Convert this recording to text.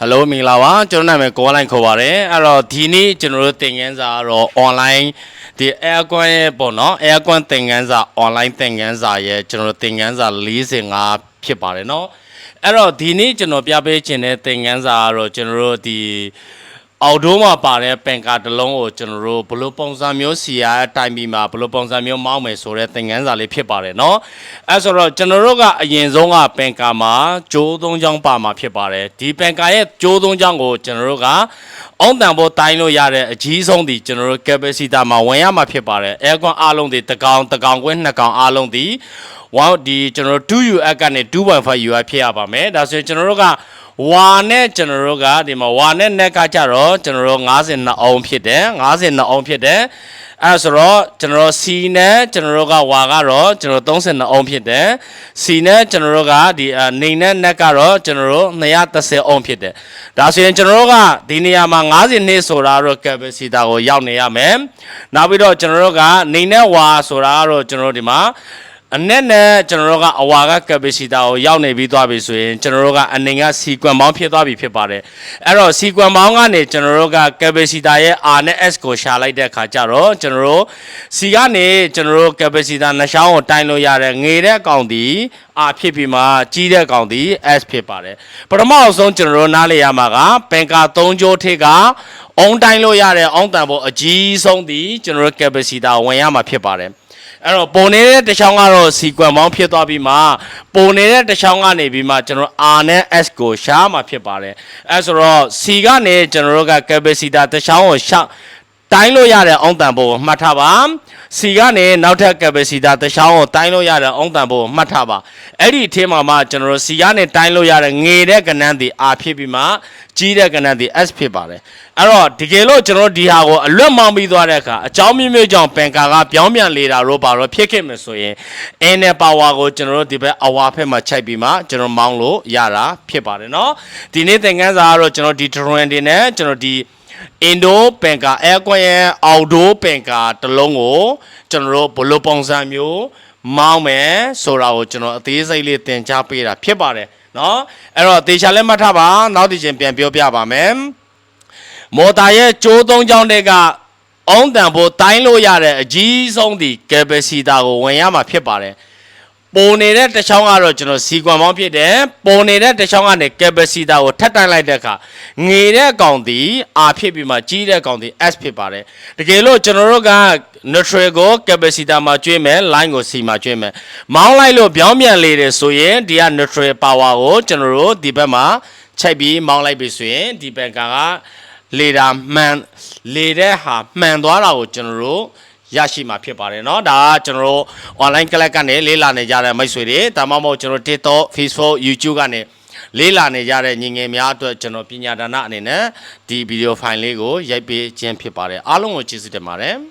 ဟယ်လိုမင်္ဂလာပါကျွန်တော်နာမည်ကိုဝလိုင်းခေါ်ပါတယ်အဲ့တော့ဒီနေ့ကျွန်တော်တို့သင်ခန်းစာတော့ online ဒီ aircon ရဲ့ပေါ့နော် aircon သင်ခန်းစာ online သင်ခန်းစာရဲ့ကျွန်တော်တို့သင်ခန်းစာ45ဖြစ်ပါတယ်နော်အဲ့တော့ဒီနေ့ကျွန်တော်ပြပေးခြင်းတဲ့သင်ခန်းစာကတော့ကျွန်တော်တို့ဒီ အောက်ဒိုးမှာပါတဲ့ပင်ကာတစ်လုံးကိုကျွန်တော်တို့ဘယ်လိုပုံစံမျိုးစီရတိုင်ပြီးမှာဘယ်လိုပုံစံမျိုးမောင်းမယ်ဆိုတဲ့သင်ခန်းစာလေးဖြစ်ပါတယ်เนาะအဲဆိုတော့ကျွန်တော်တို့ကအရင်ဆုံးကပင်ကာမှာဂျိုးသုံးချောင်းပါမှာဖြစ်ပါတယ်ဒီပင်ကာရဲ့ဂျိုးသုံးချောင်းကိုကျွန်တော်တို့ကအောင်တန်ဖို့တိုင်းလို့ရတဲ့အကြီးဆုံးဒီကျွန်တော်တို့ capacity မှာဝင်ရမှာဖြစ်ပါတယ် aircon အားလုံးဒီတစ်ကောင်တစ်ကောင်ကွင်းနှစ်ကောင်အားလုံးဒီဝါဒီကျွန်တော်တို့ 2UF ကနေ 2.5 UF ဖြစ်ရပါမယ်ဒါဆိုရင်ကျွန်တော်တို့က ဝါနဲ့ကျွန်တော်တို့ကဒီမှာဝါနဲ့ net ကကြတော့ကျွန်တော်တို့52အောင်ဖြစ်တယ်52အောင်ဖြစ်တယ်အဲဆိုတော့ကျွန်တော်တို့ C နဲ့ကျွန်တော်တို့ကဝါကတော့ကျွန်တော်တို့32အောင်ဖြစ်တယ် C နဲ့ကျွန်တော်တို့ကဒီအနေနဲ့ net ကတော့ကျွန်တော်တို့230အောင်ဖြစ်တယ်ဒါဆိုရင်ကျွန်တော်တို့ကဒီနေရာမှာ50နှစ်ဆိုတာတော့ capacity ကိုရောက်နေရမယ်နောက်ပြီးတော့ကျွန်တော်တို့ကနေနဲ့ဝါဆိုတာကတော့ကျွန်တော်တို့ဒီမှာ အနဲ့နဲ့ကျွန်တော်တို့ကအဝါက capacity ကိုရောက်နေပြီးသွားပြီဆိုရင်ကျွန်တော်တို့ကအနိုင်က sequence ပေါင်းဖြစ်သွားပြီဖြစ်ပါတယ်အဲ့တော့ sequence ပေါင်းကနေကျွန်တော်တို့က capacity ရဲ့ R နဲ့ S ကိုရှာလိုက်တဲ့အခါကျတော့ကျွန်တော်တို့ C ကနေကျွန်တော်တို့ capacity နှစ်ချောင်းကိုတိုင်းလို့ရတဲ့ငေတဲ့အကောင်ဒီ R ဖြစ်ပြီးမှကြီးတဲ့ကောင်ဒီ S ဖြစ်ပါတယ်ပထမအဆုံးကျွန်တော်တို့နားလေရမှာကပင်ကာ3ကြိုးထိပ်ကအုံတိုင်းလို့ရတဲ့အောင်းတန်ပေါ်အကြီးဆုံးဒီကျွန်တော်တို့ capacity ဝင်ရမှာဖြစ်ပါတယ် အဲ့တော့ပုံနေတဲ့တစ်ချောင်းကတော့ sequence ပေါင်းဖြစ်သွားပြီးမှပုံနေတဲ့တစ်ချောင်းကနေပြီးမှကျွန်တော် R နဲ့ S ကိုရှားမှာဖြစ်ပါတယ်အဲ့ဆိုတော့ C ကနေကျွန်တော်တို့က capacitor တစ်ချောင်းကိုရှာ တိုင်းလို့ရတဲ့အောင်တန်ဖို့ကိုမှတ်ထားပါ C ကနေနောက်ထပ် capacitor တစ်ချောင်းကိုတိုင်းလို့ရတဲ့အောင်တန်ဖို့ကိုမှတ်ထားပါအဲ့ဒီအထင်းမှာမှကျွန်တော်တို့ C ကနေတိုင်းလို့ရတဲ့ငေတဲ့ကဏ္ဍသည် R ဖြစ်ပြီးမှကြီးတဲ့ကဏ္ဍသည် S ဖြစ်ပါတယ်အဲ့တော့ဒီကေလို့ကျွန်တော်တို့ဒီဟာကိုအလွတ်မောင်းပြီးသွားတဲ့အခါအကြောင်းမျိုးမျိုးကြောင့်ပန်ကာကပြောင်းပြန်လေတာတော့ပါတော့ဖြစ်ခဲ့မယ်ဆိုရင်အင်းနဲ့ပါဝါကိုကျွန်တော်တို့ဒီဘက်အဝါဖက်မှာခြိုက်ပြီးမှကျွန်တော်မောင်းလို့ရတာဖြစ်ပါတယ်เนาะဒီနေ့သင်ခန်းစာကတော့ကျွန်တော်ဒီဒရွန်တင်နဲ့ကျွန်တော်ဒီ အင်ဒိုပန်ကာအဲကွန်ရဲ့အော်ဒိုပန်ကာတစ်လုံးကိုကျွန်တော်တို့ဘယ်လိုပုံစံမျိုးမောင်းမယ်ဆိုတာကိုကျွန်တော်အသေးစိတ်လေးသင်ကြားပေးတာဖြစ်ပါတယ်เนาะအဲ့တော့တေချာလည်းမှတ်ထားပါနောက်တစ်ချိန်ပြန်ပြောပြပါမယ် မော်တာရဲ့ကြိုးသုံးချောင်းတဲ့ကအုံးတန်ဖို့တိုင်းလို့ရတဲ့အကြီးဆုံးဒီ capacity ကိုဝင်ရမှာဖြစ်ပါတယ် ပုံနေတဲ့တစ်ချောင်းကတော့ကျွန်တော်စီကွန်ပေါင်းဖြစ်တယ်ပုံနေတဲ့တစ်ချောင်းကနေ capacity ကိုထပ်တိုင်းလိုက်တဲ့အခါငေတဲ့ကောင်ဒီ R ဖြစ်ပြီးမှကြီးတဲ့ကောင်ဒီ S ဖြစ်ပါတယ်တကယ်လို့ကျွန်တော်တို့က neutral ကို capacity မှာကျွေးမယ် line ကို C မှာကျွေးမယ်မောင်းလိုက်လို့ပြောင်းပြန်လေတယ်ဆိုရင်ဒီက neutral power ကိုကျွန်တော်တို့ဒီဘက်မှာချိန်ပြီးမောင်းလိုက်ပြီဆိုရင်ဒီဘက်ကကလေတာမှန်လေတဲ့ဟာမှန်သွားတာကိုကျွန်တော်တို့ ရရှိမှာဖြစ်ပါတယ်เนาะဒါကကျွန်တော်တို့ online class ကနေလေးလာနေကြတဲ့မိတ်ဆွေတွေဒါမှမဟုတ်ကျွန်တော် TikTok Facebook YouTube ကနေလေးလာနေကြတဲ့ညီငယ်များအတွက်ကျွန်တော်ပညာဒါနအနေနဲ့ဒီဗီဒီယိုဖိုင်လေးကိုရိုက်ပေးခြင်းဖြစ်ပါတယ်အားလုံးကိုကျေးဇူးတင်ပါတယ်